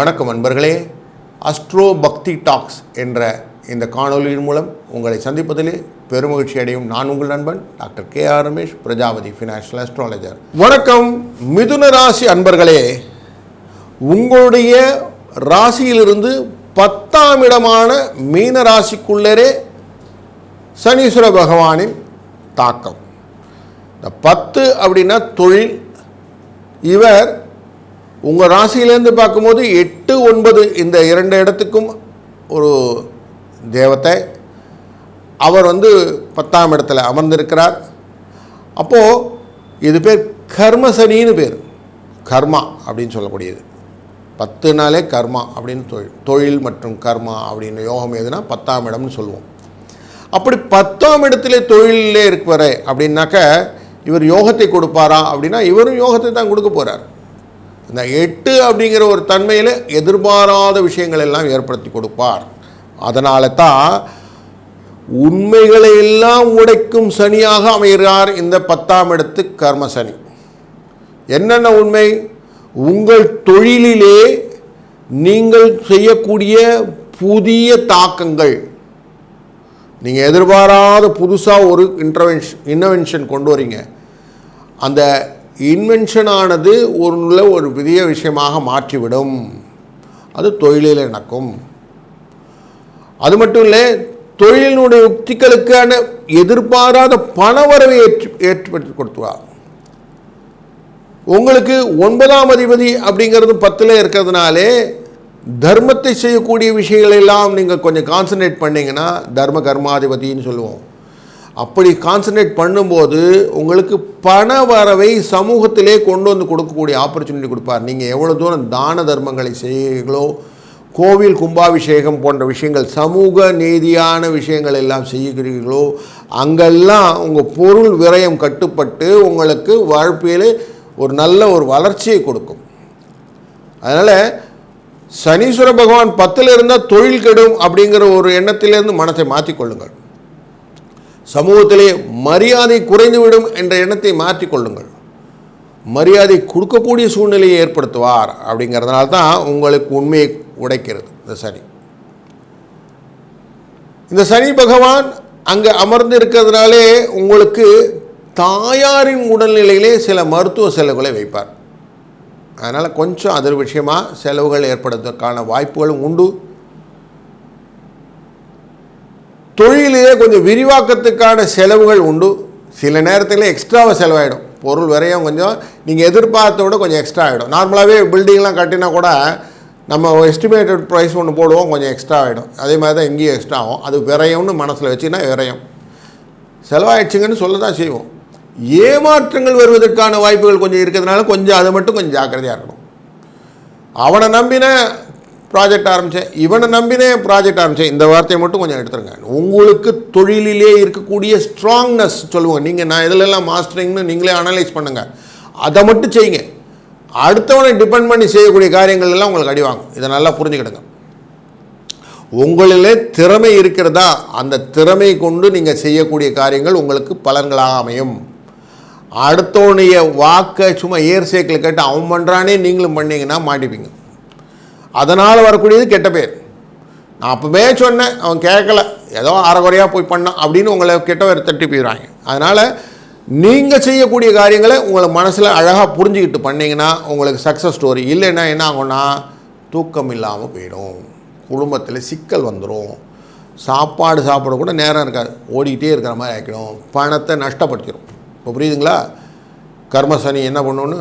வணக்கம் அன்பர்களே அஸ்ட்ரோ பக்தி டாக்ஸ் என்ற இந்த காணொலியின் மூலம் உங்களை சந்திப்பதிலே பெருமகிழ்ச்சி அடையும் நான் உங்கள் நண்பன் doctor K R Ramesh Prajapati financial astrologer வணக்கம். மிதுன ராசி அன்பர்களே உங்களுடைய ராசியிலிருந்து பத்தாம் இடமான மீன ராசிக்குள்ளரே சனீஸ்வர பகவானின் தாக்கம். இந்த பத்து அப்படின்னா தொழில் இவர் உங்கள் ராசியிலேருந்து பார்க்கும்போது எட்டு ஒன்பது இந்த இரண்டு இடத்துக்கும் ஒரு தேவத்தை. அவர் வந்து பத்தாம் இடத்துல அமர்ந்திருக்கிறார். அப்போது இது பேர் கர்மசனின்னு பேர். கர்மா அப்படின்னு சொல்லக்கூடியது. பத்து நாளே கர்மா அப்படின்னு தொழில் தொழில் மற்றும் கர்மா அப்படின்னு யோகம் எதுனா பத்தாம் இடம்னு சொல்லுவோம். அப்படி பத்தாம் இடத்துல தொழிலே இருக்கிற அப்படின்னாக்க இவர் யோகத்தை கொடுப்பாரா அப்படின்னா இவரும் யோகத்தை தான் கொடுக்க போகிறார் இந்த எட்டு அப்படிங்கிற ஒரு தன்மையில் எதிர்பாராத விஷயங்கள் எல்லாம் ஏற்படுத்தி கொடுப்பார். அதனால தான் உண்மைகளை எல்லாம் உடைக்கும் சனியாக அமைகிறார் இந்த பத்தாம் இடத்து கர்ம சனி. என்னென்ன உண்மை? உங்கள் தொழிலிலே நீங்கள் செய்யக்கூடிய புதிய தாக்கங்கள். நீங்கள் எதிர்பாராத புதுசாக ஒரு இன்டர்வென்ஷன் இன்னவென்ஷன் கொண்டு வரீங்க. அந்த இன்வென்ஷனானது ஒரு ஒரு பெரிய விஷயமாக மாற்றிவிடும். அது தொழிலில் நடக்கும். அது மட்டும் இல்லை தொழிலினுடைய யுக்திகளுக்கான எதிர்பாராத பணவரவை ஏற்று ஏற்படுத்தி கொடுத்துவார் உங்களுக்கு ஒன்பதாம் அதிபதி அப்படிங்கிறது பத்தில் இருக்கிறதுனாலே தர்மத்தை செய்யக்கூடிய விஷயங்கள் எல்லாம் நீங்கள் கொஞ்சம் கான்சன்ட்ரேட் பண்ணிங்கன்னா தர்ம கர்மாதிபதின்னு சொல்லுவோம். அப்படி கான்சன்ட்ரேட் பண்ணும்போது உங்களுக்கு பண வரவை சமூகத்திலே கொண்டு வந்து கொடுக்கக்கூடிய ஆப்பர்ச்சுனிட்டி கொடுப்பார். நீங்கள் எவ்வளோ தூரம் தான தர்மங்களை செய்கிறீர்களோ கோவில் கும்பாபிஷேகம் போன்ற விஷயங்கள் சமூக நீதியான விஷயங்கள் எல்லாம் செய்கிறீர்களோ அங்கெல்லாம் உங்கள் பொருள் விரயம் கட்டுப்பட்டு உங்களுக்கு வாழ்க்கையில் ஒரு நல்ல ஒரு வளர்ச்சியை கொடுக்கும். அதனால் சனீஸ்வர பகவான் பத்தில் இருந்தால் தொழில் கெடும் அப்படிங்கிற ஒரு எண்ணத்திலேருந்து மனத்தை மாற்றிக்கொள்ளுங்கள் சமூகத்திலே மரியாதை குறைந்துவிடும் என்ற எண்ணத்தை மாற்றிக்கொள்ளுங்கள் மரியாதை கொடுக்கக்கூடிய சூழ்நிலையை ஏற்படுத்துவார் அப்படிங்கிறதுனால தான் உங்களுக்கு உண்மையை உடைக்கிறது இந்த சனி. இந்த சனி பகவான் அங்கே அமர்ந்து இருக்கிறதுனாலே உங்களுக்கு தாயாரின் உடல்நிலையிலே சில மருத்துவ செலவுகளை வைப்பார். அதனால் கொஞ்சம் அது விஷயமாக செலவுகள் ஏற்படுவதற்கான வாய்ப்புகளும் உண்டு. தொழிலையே கொஞ்சம் விரிவாக்கத்துக்கான செலவுகள் உண்டு. சில நேரத்தில் எக்ஸ்ட்ராவாக செலவாயிடும். பொருள் விரையும் கொஞ்சம் நீங்கள் எதிர்பார்த்த விட கொஞ்சம் எக்ஸ்ட்ரா ஆகிடும் நார்மலாகவே பில்டிங்லாம் கட்டினா கூட நம்ம எஸ்டிமேட்டட் ப்ரைஸ் ஒன்று போடுவோம் கொஞ்சம் எக்ஸ்ட்ரா ஆகிடும் அதே மாதிரி தான் இங்கேயும் எக்ஸ்ட்ரா ஆகும். அது விரையும்னு மனசில் வச்சுன்னா விரையும். செலவாயிடுச்சுங்கன்னு சொல்ல தான் செய்வோம். ஏமாற்றங்கள் வருவதற்கான வாய்ப்புகள் கொஞ்சம் இருக்கிறதுனால கொஞ்சம் அதை மட்டும் கொஞ்சம் ஜாக்கிரதையாக இருக்கணும். அவனை நம்பின ப்ராஜெக்ட் ஆரம்பித்தேன் இவனை நம்பினே ப்ராஜெக்ட் ஆரம்பித்தேன் இந்த வார்த்தையை மட்டும் கொஞ்சம் எடுத்துருங்க. உங்களுக்கு தொழிலிலே இருக்கக்கூடிய ஸ்ட்ராங்னஸ் சொல்லுவோம். நீங்கள் நான் இதிலெல்லாம் மாஸ்டரிங்னு நீங்களே அனலைஸ் பண்ணுங்கள் அதை மட்டும் செய்யுங்க. அடுத்தவனை டிபெண்ட் பண்ணி செய்யக்கூடிய காரியங்கள் எல்லாம் உங்களுக்கு அடிவாங்க இதை நல்லா புரிஞ்சுக்கிடுங்க. உங்களிலே திறமை இருக்கிறதா? அந்த திறமை கொண்டு நீங்கள் செய்யக்கூடிய காரியங்கள் உங்களுக்கு பலன்களாக அமையும். அடுத்தவனுடைய வாக்கை சும்மா ஏர் சேக்கில் கேட்டு அவன் பண்ணுறானே நீங்களும் பண்ணிங்கன்னா மாட்டிப்பீங்க. அதனால் வரக்கூடியது கெட்ட பேர். நான் அப்போவே சொன்னேன் அவன் கேட்கல. ஏதோ அறகுறையாக போய் பண்ணான் அப்படின்னு உங்களை கெட்ட பேர் தட்டி போயிடுறாங்க. அதனால் நீங்கள் செய்யக்கூடிய காரியங்களை உங்களை மனசில் அழகாக புரிஞ்சுக்கிட்டு பண்ணிங்கன்னா உங்களுக்கு சக்ஸஸ் ஸ்டோரி இல்லைன்னா என்ன ஆகும்னா தூக்கம் இல்லாமல் போயிடும். குடும்பத்தில் சிக்கல் வந்துடும் சாப்பாடு சாப்பிட கூட நேரம் இருக்காது. ஓடிக்கிட்டே இருக்கிற மாதிரி ஆகிடும் பணத்தை நஷ்டப்படுத்திடும் இப்போ புரியுதுங்களா? கர்மசனி என்ன பண்ணுன்னு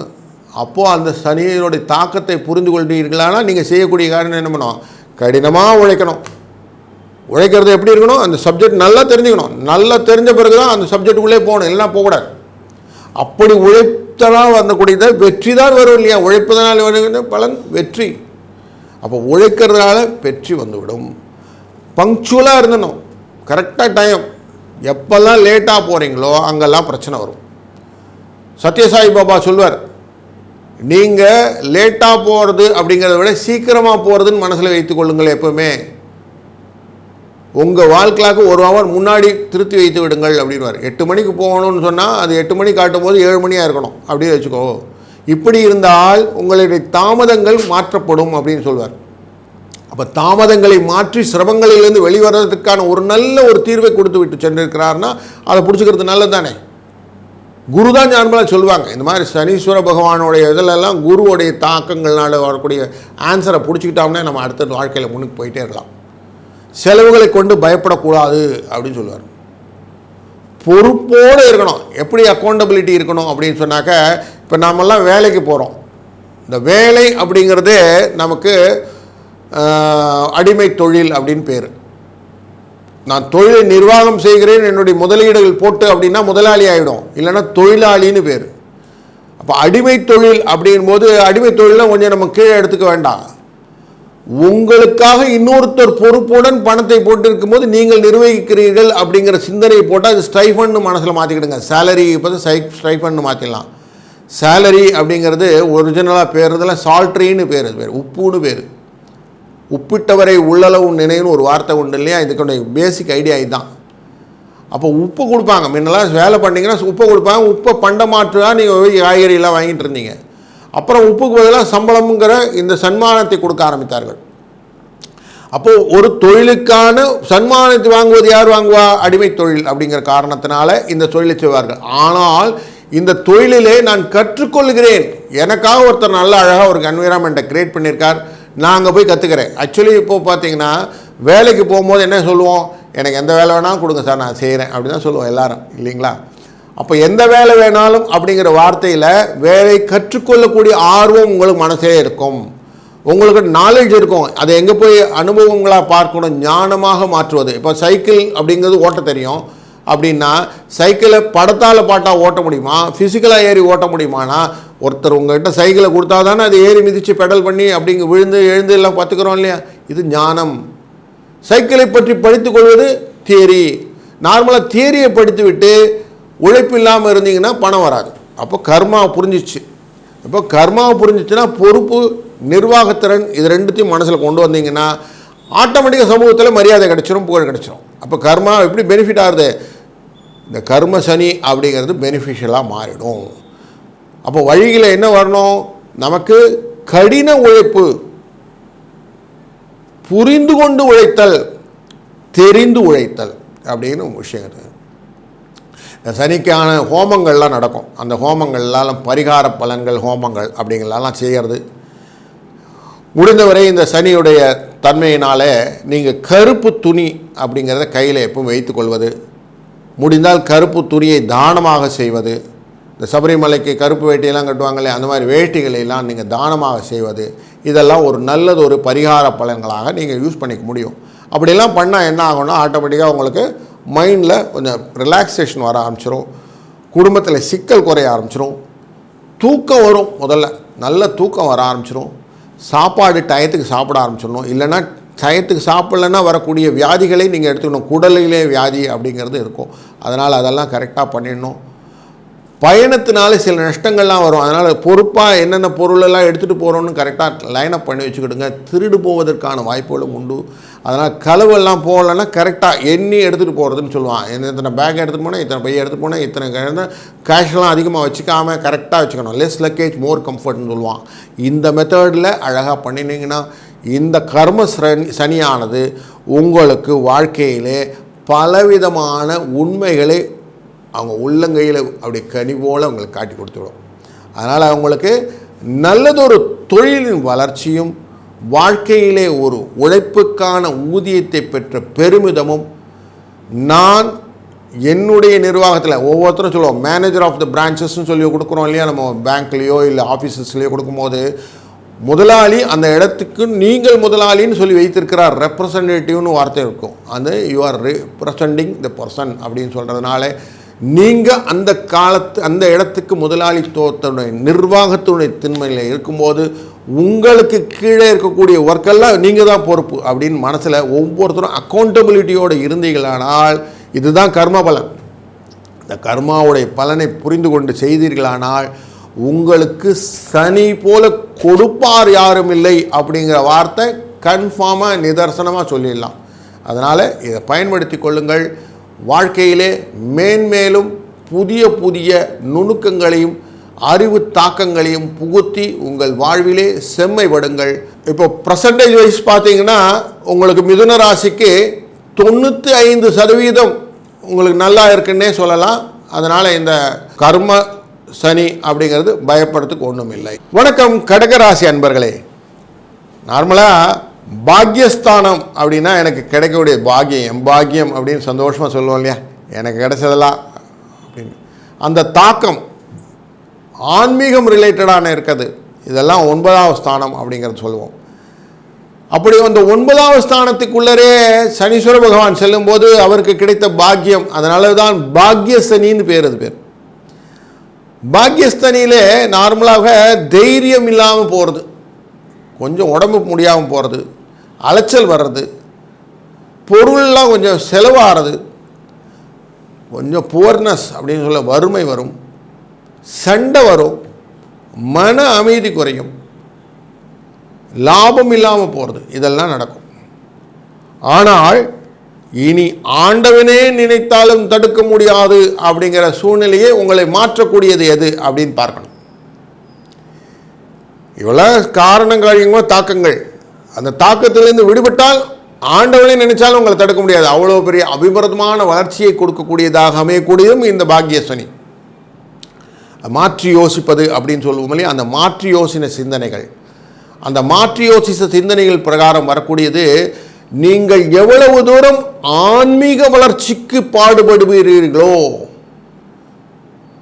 அப்போது அந்த சனியினுடைய தாக்கத்தை புரிந்து கொண்டீர்களானால் நீங்கள் செய்யக்கூடிய காரணம் என்ன பண்ணணும் கடினமாக உழைக்கணும். உழைக்கிறது எப்படி இருக்கணும்? அந்த சப்ஜெக்ட் நல்லா தெரிஞ்சுக்கணும். நல்லா தெரிஞ்ச பிறகு தான் அந்த சப்ஜெக்டுக்குள்ளே போகணும். எல்லாம் போகக்கூடாது. அப்படி உழைத்தனால் வரக்கூடியது வெற்றி தான் வரும் இல்லையா? உழைப்பதனால் வருகின்ற பலன் வெற்றி. அப்போ உழைக்கிறதுனால வெற்றி வந்துவிடும். பங்க்சுவலாக இருந்தணும் கரெக்டாக டைம் எப்போல்லாம் லேட்டாக போகிறீங்களோ அங்கெல்லாம் பிரச்சனை வரும். சத்யசாய் பாபா சொல்வார் நீங்கள் லேட்டாக போகிறது அப்படிங்கிறத விட சீக்கிரமாக போகிறதுன்னு மனசில் வைத்துக்கொள்ளுங்கள் எப்போவுமே. எப்பவுமே உங்கள் வாழ்க்கைக்கு ஒரு ஹவர் முன்னாடி திருத்தி வைத்து விடுங்கள் அப்படின்வார் எட்டு மணிக்கு போகணும்னு சொன்னால் அது எட்டு மணி காட்டும் போது ஏழு மணியாக இருக்கணும். அப்படியே வச்சுக்கோ. இப்படி இருந்தால் உங்களுடைய தாமதங்கள் மாற்றப்படும் அப்படின்னு சொல்வார். அப்போ தாமதங்களை மாற்றி சிரமங்களிலிருந்து வெளிவரதுக்கான ஒரு நல்ல ஒரு தீர்வை கொடுத்து விட்டு சென்றிருக்கிறார்னா அதை பிடிச்சிக்கிறது நல்லது தானே குரு தான் நார்மலாக சொல்லுவாங்க. இந்த மாதிரி சனீஸ்வர பகவானுடைய இதிலெல்லாம் குருவுடைய தாக்கங்கள்னால வரக்கூடிய ஆன்சரை பிடிச்சிக்கிட்டோம்னா நம்ம அடுத்த வாழ்க்கையில் முன்னுக்கு போயிட்டே இருக்கலாம். செலவுகளை கொண்டு பயப்படக்கூடாது அப்படின்னு சொல்லுவார். பொறுப்போடு இருக்கணும். எப்படி அக்கௌண்டபிலிட்டி இருக்கணும் அப்படின்னு சொன்னாக்க இப்போ நாமெல்லாம் வேலைக்கு போகிறோம் இந்த வேலை அப்படிங்கிறது நமக்கு அடிமை தொழில் அப்படின்னு பேர். நான் தொழிலை நிர்வாகம் செய்கிறேன் என்னுடைய முதலீடுகள் போட்டு அப்படின்னா முதலாளி ஆகிடும் இல்லைன்னா தொழிலாளின்னு பேர். அப்போ அடிமை தொழில் அப்படிங்கும்போது அடிமை தொழிலாம் கொஞ்சம் நம்ம கீழே எடுத்துக்க வேண்டாம். உங்களுக்காக இன்னொருத்தர் பொறுப்புடன் பணத்தை போட்டு இருக்கும்போது நீங்கள் நிர்வகிக்கிறீர்கள் அப்படிங்கிற சிந்தனையை போட்டால் அது ஸ்டைஃபன்னு மனசில் மாற்றிக்கிடுங்க சேலரி இப்போ ஸ்டை ஸ்டைஃபன்னு மாற்றிடலாம் சேலரி அப்படிங்கிறது ஒரிஜினலாக பேர் இதில் சால்ட்ரின்னு பேர் பேர். உப்புன்னு பேர். உப்பிட்டவரை உள்ளளவு நினைவுன்னு ஒரு வார்த்தை உண்டு இல்லையா? இதுக்கு பேசிக் ஐடியா இதுதான். அப்போ உப்பு கொடுப்பாங்க. முன்னெல்லாம் வேலை பண்ணிங்கன்னா உப்பை கொடுப்பாங்க. உப்பை பண்டமாற்றுதான் நீங்கள் போய் காய்கறியெல்லாம் வாங்கிட்டு இருந்தீங்க. அப்புறம் உப்புக்கு பதிலாக சம்பளம்ங்கிற இந்த சன்மானத்தை கொடுக்க ஆரம்பித்தார்கள். அப்போது ஒரு தொழிலுக்கான சன்மானத்தை வாங்குவது யார் வாங்குவா? அடிமை தொழில் அப்படிங்கிற காரணத்தினால இந்த தொழிலை செய்வார்கள். ஆனால் இந்த தொழிலிலே நான் கற்றுக்கொள்கிறேன். எனக்காக ஒருத்தர் நல்ல அழகாக ஒரு என்விரான்மெண்ட்டை கிரியேட் பண்ணியிருக்கார். நான் அங்கே போய் கற்றுக்கிறேன் ஆக்சுவலி இப்போ பார்த்தீங்கன்னா வேலைக்கு போகும்போது என்ன சொல்லுவோம்? எனக்கு எந்த வேலை வேணாலும் கொடுங்க சார் நான் செய்கிறேன் அப்படி தான் சொல்லுவோம் எல்லாரும் இல்லைங்களா? அப்போ எந்த வேலை வேணாலும் அப்படிங்கிற வார்த்தையில் வேலை கற்றுக்கொள்ளக்கூடிய ஆர்வம் உங்களுக்கு மனசே இருக்கும். உங்களுக்கு நாலேஜ் இருக்கும். அதை எங்கே போய் அனுபவங்களாக பார்க்கணும்? ஞானமாக மாற்றுவது. இப்போ சைக்கிள் அப்படிங்கிறது ஓட்ட தெரியும். அப்படின்னா சைக்கிளை படத்தால் பாட்டாக ஓட்ட முடியுமா? ஃபிசிக்கலாக ஏறி ஓட்ட முடியுமானா ஒருத்தர் உங்கள்கிட்ட சைக்கிளை கொடுத்தா தானே அது ஏறி மிதித்து பெடல் பண்ணி அப்படிங்க விழுந்து எழுந்து எல்லாம் பார்த்துக்கிறோம் இல்லையா? இது ஞானம். சைக்கிளை பற்றி படித்து கொள்வது தியரி நார்மலாக தியரியை படித்து விட்டு உழைப்பு இல்லாமல் இருந்தீங்கன்னா பணம் வராது. அப்போ கர்மா புரிஞ்சிச்சு. இப்போ கர்மாவை புரிஞ்சிச்சுன்னா பொறுப்பு நிர்வாகத்திறன் இது ரெண்டுத்தையும் மனசில் கொண்டு வந்தீங்கன்னா ஆட்டோமேட்டிக்காக சமூகத்தில் மரியாதை கிடச்சிரும் புகழ் கிடைச்சிரும். அப்போ கர்மா எப்படி பெனிஃபிட் ஆகுது? இந்த கர்ம சனி அப்படிங்கிறது பெனிஃபிஷியலாக மாறிடும். அப்போ வழியில் என்ன வரணும்? நமக்கு கடின உழைப்பு. புரிந்து கொண்டு உழைத்தல் தெரிந்து உழைத்தல் அப்படின்னு விஷயம் இருக்குது இந்த சனிக்கான ஹோமங்கள்லாம் நடக்கும். அந்த ஹோமங்கள்லாம் பரிகார பலன்கள் ஹோமங்கள் அப்படிங்கிறலாம் செய்கிறது முடிந்தவரை இந்த சனியுடைய தன்மையினால் நீங்கள் கருப்பு துணி அப்படிங்கிறத கையில் எப்பவும் வைத்துக்கொள்வது முடிந்தால் கருப்பு துணியை தானமாக செய்வது. இந்த சபரிமலைக்கு கருப்பு வேட்டியெல்லாம் கட்டுவாங்களே அந்த மாதிரி வேட்டிகளையெல்லாம் நீங்கள் தானமாக செய்வது இதெல்லாம் ஒரு நல்லது ஒரு பரிகார பலன்களாக நீங்கள் யூஸ் பண்ணிக்க முடியும். அப்படிலாம் பண்ணால் என்ன ஆகும்னா ஆட்டோமேட்டிக்காக உங்களுக்கு மைண்டில் கொஞ்சம் ரிலாக்ஸேஷன் வர ஆரம்பிச்சிடும் குடும்பத்தில் சிக்கல் குறைய ஆரம்பிச்சிடும் தூக்கம் வரும் முதல்ல. நல்ல தூக்கம் வர ஆரம்பிச்சிடும் சாப்பாடு டயத்துக்கு சாப்பிட ஆரம்பிச்சிடணும். இல்லைன்னா டயத்துக்கு சாப்பிட்லன்னா வரக்கூடிய வியாதிகளை நீங்கள் எடுத்துக்கணும். குடலிலே வியாதி அப்படிங்கிறது இருக்கும். அதனால் அதெல்லாம் கரெக்டாக பண்ணிடணும். பயணத்தினால சில நஷ்டங்கள்லாம் வரும். அதனால் பொறுப்பாக என்னென்ன பொருளெல்லாம் எடுத்துகிட்டு போகிறோன்னு கரெக்டாக லைனப் பண்ணி வச்சுக்கிடுங்க. திருடு போவதற்கான வாய்ப்புகளும் உண்டு. அதனால் களவெல்லாம் போகலன்னா கரெக்டாக எண்ணி எடுத்துகிட்டு போகிறதுன்னு சொல்லுவான் என்ன இத்தனை பேக் எடுத்துகிட்டு போனால் இத்தனை பைய எடுத்துகிட்டு போனால் இத்தனை கேஷ்லாம் அதிகமாக வச்சுக்காமல் கரெக்டாக வச்சுக்கணும். லெஸ் லக்கேஜ் மோர் கம்ஃபர்ட்னு சொல்லுவான் இந்த மெத்தடில் அழகாக பண்ணினீங்கன்னா இந்த கர்ம சனியானது உங்களுக்கு வாழ்க்கையிலே பலவிதமான உண்மைகளை அவங்க உள்ளங்கையில் அப்படி கனி போல் அவங்களுக்கு காட்டி கொடுத்துவிடும் அதனால் அவங்களுக்கு நல்லதொரு தொழிலின் வளர்ச்சியும் வாழ்க்கையிலே ஒரு உழைப்புக்கான ஊதியத்தை பெற்ற பெருமிதமும் நான் என்னுடைய நிர்வாகத்தில் ஒவ்வொருத்தரும் சொல்லுவோம் மேனேஜர் ஆஃப் த பிரான்ச்சஸ்ன்னு சொல்லி கொடுக்குறோம் இல்லையா? நம்ம பேங்க்லேயோ இல்லை ஆஃபீஸஸ்லேயோ கொடுக்கும்போது முதலாளி அந்த இடத்துக்கு நீங்கள் முதலாளின்னு சொல்லி வைத்திருக்கிறார் ரெப்ரசன்டேட்டிவ்னு வார்த்தை இருக்கும். அது you are representing the person அப்படின்னு சொல்கிறதுனால நீங்கள் அந்த காலத்து அந்த இடத்துக்கு முதலாளித்துவத்தினுடைய நிர்வாகத்தினுடைய திண்மையில் இருக்கும்போது உங்களுக்கு கீழே இருக்கக்கூடிய ஒர்க்கெல்லாம் நீங்கள் தான் பொறுப்பு அப்படின்னு மனசில் ஒவ்வொருத்தரும் அக்கௌண்டபிலிட்டியோடு இருந்தீர்களானால் இதுதான் கர்ம பலன் இந்த கர்மாவுடைய பலனை புரிந்து கொண்டு செய்தீர்களானால் உங்களுக்கு சனி போல கொடுப்பார் யாரும் இல்லை அப்படிங்கிற வார்த்தை கன்ஃபார்மாக நிதர்சனமாக சொல்லிடலாம். அதனால் இதை பயன்படுத்தி கொள்ளுங்கள். வாழ்க்கையிலே மேன்மேலும் புதிய புதிய நுணுக்கங்களையும் அறிவு தாக்கங்களையும் புகுத்தி உங்கள் வாழ்விலே செம்மைப்படுங்கள் இப்போ பர்சன்டேஜ் வைஸ் பார்த்தீங்கன்னா உங்களுக்கு மிதுன ராசிக்கு தொண்ணூற்றி ஐந்து சதவீதம் உங்களுக்கு நல்லா இருக்குன்னே சொல்லலாம். அதனால் இந்த கர்ம சனி அப்படிங்கிறது பயப்படுறதுக்கு ஒன்றும் இல்லை வணக்கம் கடகராசி அன்பர்களே. நார்மலாக பாக்யஸ்தானம் அப்படின்னா எனக்கு கிடைக்கக்கூடிய பாக்கியம் என் பாக்கியம் அப்படின்னு சந்தோஷமாக சொல்லுவோம் இல்லையா? எனக்கு கிடைச்சதெல்லாம் அப்படின்னு. அந்த தாக்கம் ஆன்மீகம் ரிலேட்டடான இருக்குது இதெல்லாம் ஒன்பதாவது ஸ்தானம் அப்படிங்கிறது சொல்லுவோம். அப்படி அந்த ஒன்பதாவது ஸ்தானத்துக்குள்ளரே சனீஸ்வர பகவான் செல்லும்போது அவருக்கு கிடைத்த பாக்கியம் அதனால தான் பாக்ய பேர் அது பேர். பாக்யஸ்தனியிலே நார்மலாக தைரியம் இல்லாமல் போகிறது கொஞ்சம் உடம்பு முடியாமல் போகிறது அலைச்சல் வர்றது பொருள்லாம் கொஞ்சம் செலவாகிறது கொஞ்சம் புவர்னஸ் அப்படின்னு சொல்ல வறுமை வரும் சண்டை வரும் மன அமைதி குறையும் லாபம் இல்லாமல் போகிறது இதெல்லாம் நடக்கும். ஆனால் இனி ஆண்டவனே நினைத்தாலும் தடுக்க முடியாது அப்படிங்கிற சூழ்நிலையே உங்களை மாற்றக்கூடியது எது அப்படின்னு பார்க்கணும். இவ்வளோ காரணம் காரியங்களோ தாக்கங்கள். அந்த தாக்கத்திலிருந்து விடுபட்டால் ஆண்டவனை நினைச்சாலும் உங்களை தடுக்க முடியாது. அவ்வளோ பெரிய அபிபரதமான வளர்ச்சியை கொடுக்கக்கூடியதாக அமையக்கூடியதும் இந்த பாக்யசனி மாற்றி யோசிப்பது அப்படின்னு சொல்லுவோம் இல்லையா? அந்த மாற்றி யோசின சிந்தனைகள். அந்த மாற்றி யோசித்த சிந்தனைகள் பிரகாரம் வரக்கூடியது நீங்கள் எவ்வளவு தூரம் ஆன்மீக வளர்ச்சிக்கு பாடுபடுவீர்களோ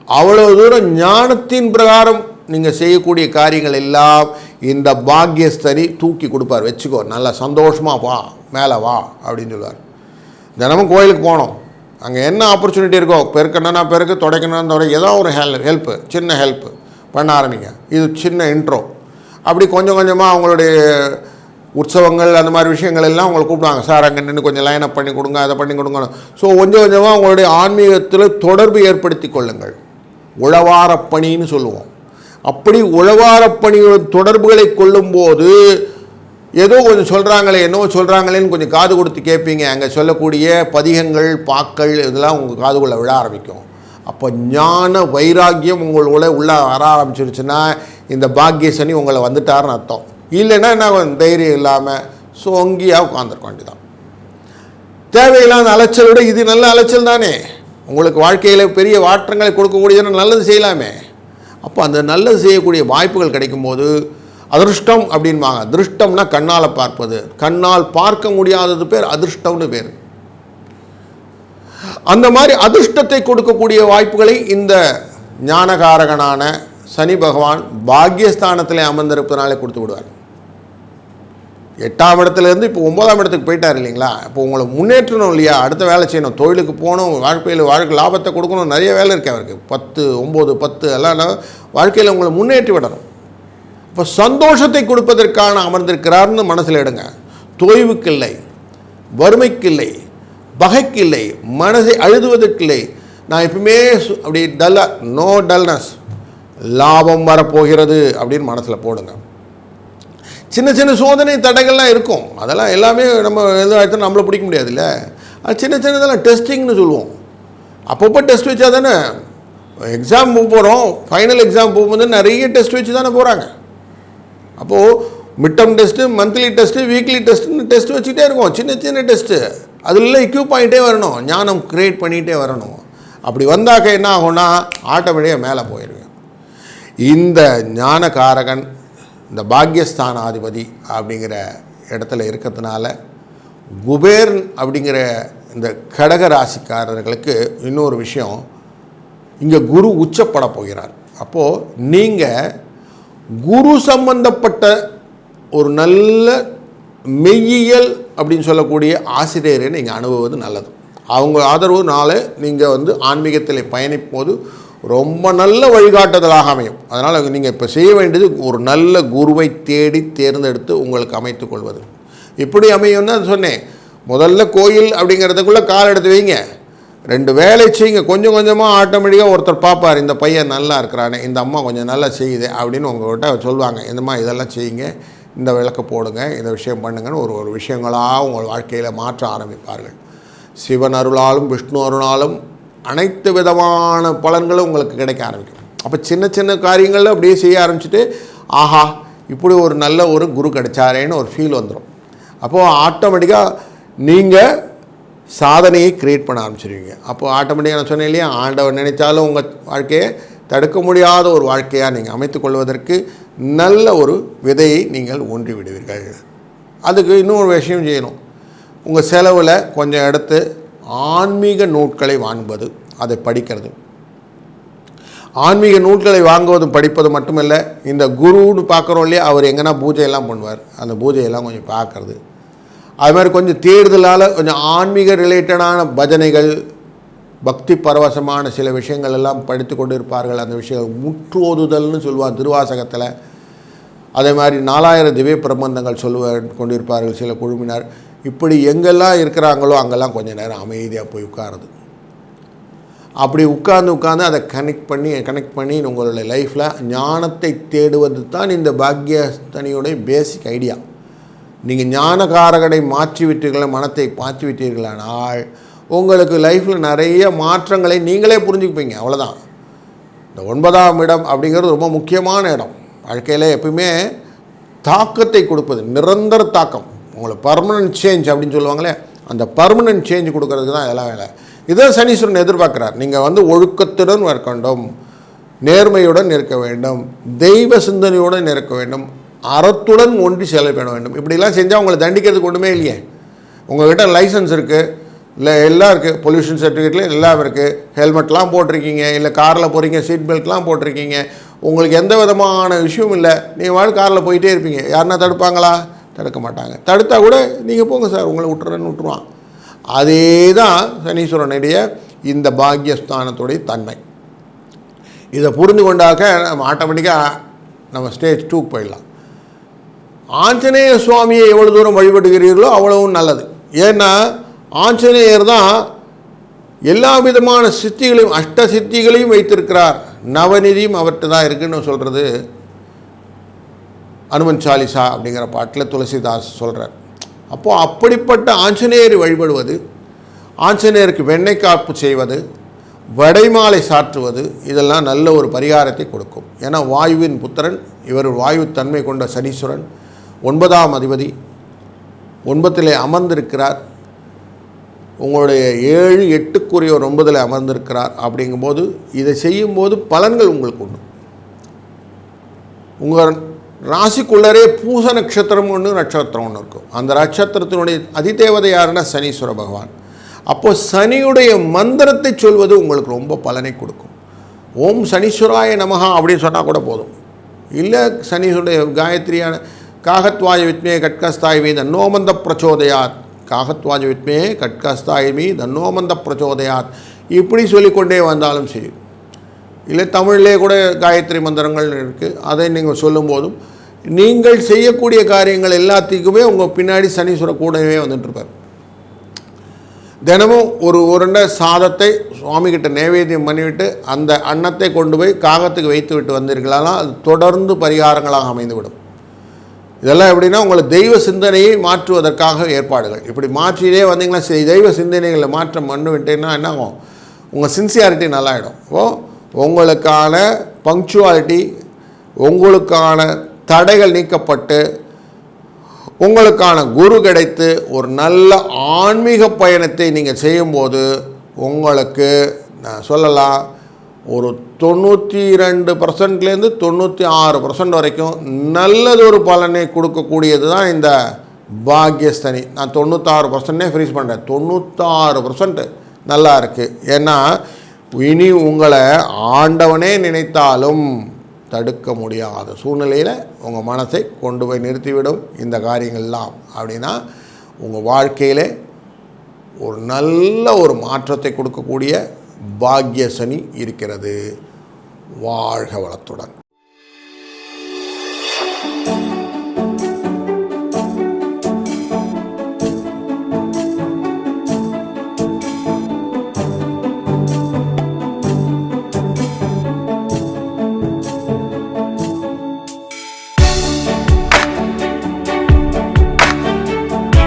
அவ்வளவு தூரம் ஞானத்தின் பிரகாரம் நீங்கள் செய்யக்கூடிய காரியங்கள் எல்லாம் இந்த பாக்கியஸ்தரி தூக்கி கொடுப்பார். வச்சுக்கோ நல்லா சந்தோஷமாக வா மேலே வா அப்படின்னு சொல்லுவார். தினமும் கோயிலுக்கு போனோம் அங்கே என்ன ஆப்பர்ச்சுனிட்டி இருக்கோ பெருக்கணும்னா பெருக்கு துடைக்கணும்னா தொடை ஏதோ ஒரு ஹெல் ஹெல்ப்பு சின்ன ஹெல்ப்பு பண்ண ஆரம்பிங்க. இது சின்ன இன்ட்ரோ அப்படி கொஞ்சம் கொஞ்சமாக அவங்களுடைய உற்சவங்கள் அந்த மாதிரி விஷயங்கள் எல்லாம் உங்களை கூப்பிடுவாங்க. சார் அங்கே நின்று கொஞ்சம் லைனப் பண்ணி கொடுங்க அதை பண்ணி கொடுங்க. ஸோ கொஞ்சம் கொஞ்சமாக உங்களுடைய ஆன்மீகத்தில் தொடர்பு ஏற்படுத்தி கொள்ளுங்கள். உழவார பணின்னு சொல்லுவோம். அப்படி உழவாரப் பணியுடன் தொடர்புகளை கொள்ளும்போது ஏதோ கொஞ்சம் சொல்கிறாங்களே என்னவோ சொல்கிறாங்களேன்னு கொஞ்சம் காது கொடுத்து கேட்பீங்க. அங்கே சொல்லக்கூடிய பதிகங்கள் பாக்கள் இதெல்லாம் உங்கள் காதுக்குள்ளே விழ ஆரம்பிக்கும். அப்போ ஞான வைராக்கியம் உங்களுக்குள்ளே உள்ளே வர ஆரம்பிச்சிருச்சுன்னா இந்த பாக்கிய சனி உங்களை வந்துட்டாருன்னு அர்த்தம். இல்லைன்னா என்ன தைரியம் இல்லாமல் சோங்கியாக உட்காந்துருக்க வேண்டியதான் தேவையில்லாத அலைச்சல் விட இது நல்ல அலைச்சல் தானே. உங்களுக்கு வாழ்க்கையில் பெரிய மாற்றங்களை கொடுக்கக்கூடியதுன்னு நல்லது செய்யலாமே. அப்போ அந்த நல்லது செய்யக்கூடிய வாய்ப்புகள் கிடைக்கும்போது அதிர்ஷ்டம் அப்படின்வாங்க திருஷ்டம்னா கண்ணால் பார்ப்பது. கண்ணால் பார்க்க முடியாதது பேர் அதிர்ஷ்டம்னு பேர். அந்த மாதிரி அதிர்ஷ்டத்தை கொடுக்கக்கூடிய வாய்ப்புகளை இந்த ஞானகாரகனான சனி பகவான் பாக்யஸ்தானத்தில் அமர்ந்திருப்பதனாலே கொடுத்து விடுவார். எட்டாம் இடத்துலேருந்து இப்போ ஒம்பதாம் இடத்துக்கு போயிட்டார் இல்லைங்களா? இப்போ உங்களை முன்னேற்றணும் இல்லையா? அடுத்த வேலை செய்யணும். தொழிலுக்கு போகணும் வாழ்க்கையில் வாழ்க்கை லாபத்தை கொடுக்கணும். நிறைய வேலை இருக்கு அவருக்கு. பத்து ஒம்பது பத்து எல்லாம் வாழ்க்கையில் உங்களை முன்னேற்றி விடணும். இப்போ சந்தோஷத்தை கொடுப்பதற்கான அமர்ந்திருக்கிறார்னு மனசில் எடுங்க. தொய்வுக்கில்லை வறுமைக்கில்லை பகைக்கில்லை மனதை அழுதுவதற்கில்லை. நான் எப்பவுமே அப்படி டல்லாக நோ டல்னஸ் லாபம் வரப்போகிறது அப்படின்னு மனசில் போடுங்க. சின்ன சின்ன சோதனை தடைகள்லாம் இருக்கும். அதெல்லாம் எல்லாமே நம்ம எதுவும் நம்மளை பிடிக்க முடியாதுல்ல. அது சின்ன சின்னதெல்லாம் டெஸ்டிங்னு சொல்லுவோம். அப்பப்போ டெஸ்ட் வச்சா தானே எக்ஸாம் போகிறோம் ஃபைனல் எக்ஸாம் போகும்போது நிறைய டெஸ்ட் வச்சு தானே போகிறாங்க அப்போது midterm test monthly test weekly டெஸ்ட்டுன்னு test வச்சுக்கிட்டே இருக்கும். சின்ன சின்ன டெஸ்ட்டு. அதில் எக்யூப் ஆகிட்டே வரணும். ஞானம் க்ரியேட் பண்ணிகிட்டே வரணும். அப்படி வந்தாக்க என்ன ஆகும்னா ஆட்டோமேட்டிக்காக மேலே போயிடுவேன் இந்த ஞானகாரகன் இந்த பாக்யஸ்தானாதிபதி அப்படிங்கிற இடத்துல இருக்கிறதுனால குபேர்ன் அப்படிங்கிற இந்த கடக ராசிக்காரர்களுக்கு இன்னொரு விஷயம் இங்கே குரு உச்சப்பட போகிறார். அப்போது நீங்கள் குரு சம்பந்தப்பட்ட ஒரு நல்ல மெய்யியல் அப்படின்னு சொல்லக்கூடிய ஆசிரியரை நீங்கள் அனுபவது நல்லது. அவங்க ஆதரவுனால நீங்கள் வந்து ஆன்மீகத்தில் பயணிப்போது ரொம்ப நல்ல வழிகாட்டுதலாக அமையும். அதனால் நீங்கள் இப்போ செய்ய வேண்டியது ஒரு நல்ல குருவை தேடி தேர்ந்தெடுத்து உங்களுக்கு அமைத்து கொள்வது. இப்படி அமையும்னா சொன்னேன். முதல்ல கோயில் அப்படிங்கிறதுக்குள்ளே கால் எடுத்து வைங்க. ரெண்டு வேலை செய்யுங்க. கொஞ்சம் கொஞ்சமாக ஆட்டோமேட்டிக்காக ஒருத்தர் பார்ப்பார் இந்த பையன் நல்லா இருக்கிறானே இந்த அம்மா கொஞ்சம் நல்லா செய்யுது அப்படின்னு உங்கள்கிட்ட சொல்லுவாங்க. இந்தம்மா இதெல்லாம் செய்யுங்க. இந்த விளக்கு போடுங்க. இந்த விஷயம் பண்ணுங்கன்னு ஒரு ஒரு விஷயங்களாக உங்கள் வாழ்க்கையில் மாற்ற ஆரம்பிப்பார்கள். சிவன் அருளாலும் விஷ்ணு அருளாலும் அனைத்து விதமான பலன்களும் உங்களுக்கு கிடைக்க ஆரம்பிக்கும். அப்போ சின்ன சின்ன காரியங்களில் அப்படியே செய்ய ஆரம்பிச்சுட்டு ஆஹா இப்படி ஒரு நல்ல ஒரு குரு கிடைச்சாரேன்னு ஒரு ஃபீல் வந்துடும் அப்போது ஆட்டோமேட்டிக்காக நீங்கள் சாதனையை க்ரியேட் பண்ண ஆரம்பிச்சிருவீங்க. அப்போது ஆட்டோமேட்டிக்காக நான் சொன்னேன் இல்லையா ஆண்டவர் நினைச்சாலும் உங்கள் வாழ்க்கையை தடுக்க முடியாத ஒரு வாழ்க்கையாக நீங்கள் அமைத்துக்கொள்வதற்கு நல்ல ஒரு விதையை நீங்கள் ஊன்றி விடுவீர்கள். அதுக்கு இன்னொரு விஷயம் செய்யணும். உங்கள் செலவில் கொஞ்சம் எடுத்து ஆன்மீக நூட்களை வாங்குவது அதை படிக்கிறது. ஆன்மீக நூல்களை வாங்குவதும் படிப்பது மட்டுமல்ல இந்த குருன்னு பார்க்குறோம் இல்லையா அவர் எங்கன்னா பூஜையெல்லாம் பண்ணுவார். அந்த பூஜையெல்லாம் கொஞ்சம் பார்க்குறது. அது மாதிரி கொஞ்சம் தேர்தலால் கொஞ்சம் ஆன்மீக ரிலேட்டடான பஜனைகள் பக்தி பரவசமான சில விஷயங்கள் எல்லாம் படித்து கொண்டு இருப்பார்கள் அந்த விஷயங்கள் முற்றோதுதல்னு சொல்லுவார் திருவாசகத்தில். அதே மாதிரி நாலாயிரம் திவ்ய பிரபந்தங்கள் சொல்லுவ கொண்டிருப்பார்கள் சில குழுவினர். இப்படி எங்கெல்லாம் இருக்கிறாங்களோ அங்கெல்லாம் கொஞ்சம் நேரம் அமைதியாக போய் உட்காருது. அப்படி உட்கார்ந்து உட்கார்ந்து அதை கனெக்ட் பண்ணி கனெக்ட் பண்ணி உங்களுடைய லைஃப்பில் ஞானத்தை தேடுவது தான் இந்த பாக்யஸ்தனியுடைய பேசிக் ஐடியா நீங்கள் ஞானகாரகனை மாற்றி விட்டீர்களா மனத்தை மாற்றி விட்டீர்களானால் உங்களுக்கு லைஃப்பில் நிறைய மாற்றங்களை நீங்களே புரிஞ்சுக்குப்பீங்க அவ்வளோதான் இந்த ஒன்பதாம் இடம் அப்படிங்கிறது ரொம்ப முக்கியமான இடம். வாழ்க்கையில் எப்பயுமே தாக்கத்தை கொடுப்பது நிரந்தர தாக்கம். உங்களை பர்மனன்ட் சேஞ்ச் அப்படின்னு சொல்லுவாங்களே அந்த பர்மனன்ட் சேஞ்ச் கொடுக்கறதுக்கு தான் இதெல்லாம் வேலை. இதான் சனீஸ்வரன் எதிர்பார்க்குறார். நீங்கள் வந்து ஒழுக்கத்துடன் இருக்க வேண்டும் நேர்மையுடன் இருக்க வேண்டும் தெய்வ சிந்தனையுடன் இருக்க வேண்டும் அறத்துடன் ஒன்றி செயல்பட வேண்டும். இப்படிலாம் செஞ்சால் உங்களை தண்டிக்கிறதுக்கு ஒன்றுமே இல்லையே. உங்கள்கிட்ட லைசன்ஸ் இருக்குது இல்லை எல்லாம் இருக்குது பொல்யூஷன் சர்டிஃபிகேட்டில் எல்லாம் இருக்குது ஹெல்மெட்லாம் போட்டிருக்கீங்க இல்லை காரில் போகிறீங்க சீட் பெல்ட்லாம் போட்டிருக்கீங்க. உங்களுக்கு எந்த விதமான விஷயமும் இல்லை. நீங்கள் வாழ் காரில் போயிட்டே இருப்பீங்க. யாருன்னா தடுப்பாங்களா? தடுக்க மாட்டாங்க தடுத்தால் கூட நீங்கள் போங்க சார் உங்களை விட்டுறேன்னு விட்டுருவான். அதே தான் சனீஸ்வரனுடைய இந்த பாக்யஸ்தானத்துடைய தன்மை. இதை புரிந்து கொண்டாக்க நம்ம ஆட்டோமேட்டிக்காக நம்ம ஸ்டேஜ் டூக்கு போயிடலாம். ஆஞ்சநேய சுவாமியை எவ்வளோ தூரம் வழிபடுகிறீர்களோ அவ்வளவும் நல்லது. ஏன்னா ஆஞ்சநேயர் தான் எல்லா விதமான சித்திகளையும் அஷ்ட சித்திகளையும் வைத்திருக்கிறார். நவநிதியும் அவர்கிட்ட தான் இருக்குன்னு சொல்கிறது அனுமன் சாலிசா அப்படிங்கிற பாட்டில் துளசிதாஸ் சொல்கிறார் அப்போது அப்படிப்பட்ட ஆஞ்சநேயர் வழிபடுவது ஆஞ்சநேயருக்கு வெண்ணெய் காப்பு செய்வது வடைமாலை சாற்றுவது இதெல்லாம் நல்ல ஒரு பரிகாரத்தை கொடுக்கும். ஏன்னா வாயுவின் புத்திரன் இவர் வாயு தன்மை கொண்ட சனீஸ்வரன். ஒன்பதாம் அதிபதி ஒன்பத்திலே அமர்ந்திருக்கிறார். உங்களுடைய ஏழு எட்டுக்குரிய ஒரு ஒன்பதில் அமர்ந்திருக்கிறார் அப்படிங்கும்போது இதை செய்யும்போது பலன்கள் உங்களுக்கு உண்டு. உங்கள் ராசிக்குள்ளரே பூச நட்சத்திரம் ஒன்று நட்சத்திரம் ஒன்று இருக்கும். அந்த நட்சத்திரத்தினுடைய அதிதேவதை யாருன்னா சனீஸ்வர பகவான். அப்போது சனியுடைய மந்திரத்தை சொல்வது உங்களுக்கு ரொம்ப பலனை கொடுக்கும். ஓம் சனீஸ்வராய நமகா அப்படின்னு சொன்னால் கூட போதும். இல்லை சனீஸ்வருடைய காயத்ரியான காகத்வாய வித்மே கட்கஸ்தாய் மீ தன்னோமந்த பிரச்சோதயாத். காகத்வாஜ வித்மே கட்கஸ்தாய் மீ தன்னோமந்த பிரச்சோதயாத். இப்படி சொல்லிக்கொண்டே வந்தாலும் சரி. இல்லை தமிழிலே கூட காயத்ரி மந்திரங்கள் இருக்குது அதை நீங்கள் சொல்லும்போதும் நீங்கள் செய்யக்கூடிய காரியங்கள் எல்லாத்துக்குமே உங்கள் பின்னாடி சனீஸ்வர கூடவே வந்துட்டுருப்பார். தினமும் ஒரு உருண்டை சாதத்தை சுவாமிகிட்ட நைவேத்தியம் பண்ணிவிட்டு அந்த அன்னத்தை கொண்டு போய் காகத்துக்கு வைத்து விட்டு வந்தீர்களானா அது தொடர்ந்து பரிகாரங்களாக அமைந்துவிடும். இதெல்லாம் எப்படின்னா உங்களை தெய்வ சிந்தனையை மாற்றுவதற்காக ஏற்பாடுகள். இப்படி மாற்றிலே வந்தீங்கன்னா தெய்வ சிந்தனைகளை மாற்றம் பண்ணு விட்டீங்கன்னா என்ன ஆகும்? உங்கள் சின்சியாரிட்டி நல்லாயிடும். ஓ உங்களுக்கான பங்க்சுவாலிட்டி உங்களுக்கான தடைகள் நீக்கப்பட்டு உங்களுக்கான குரு கிடைத்து ஒரு நல்ல ஆன்மீக பயணத்தை நீங்கள் செய்யும்போது உங்களுக்கு நான் சொல்லலாம் ஒரு தொண்ணூற்றி ரெண்டு பர்சன்ட்லேருந்து தொண்ணூற்றி ஆறு பர்சன்ட் வரைக்கும் நல்லது ஒரு பலனை கொடுக்கக்கூடியது தான் இந்த பாக்யஸ்தனி. நான் தொண்ணூத்தாறு பர்சன்டே ஃப்ரீஸ் பண்ணுறேன் தொண்ணூத்தாறு பர்சன்ட் நல்லா இருக்குது ஏன்னா இனி உங்களை ஆண்டவனே நினைத்தாலும் தடுக்க முடியாத சூழ்நிலையில் உங்கள் மனசை கொண்டு போய் நிறுத்திவிடும் இந்த காரியங்கள்லாம். அப்படின்னா உங்கள் வாழ்க்கையிலே ஒரு நல்ல ஒரு மாற்றத்தை கொடுக்கக்கூடிய பாக்கிய சனி இருக்கிறது. வாழ்க வளத்துடன்.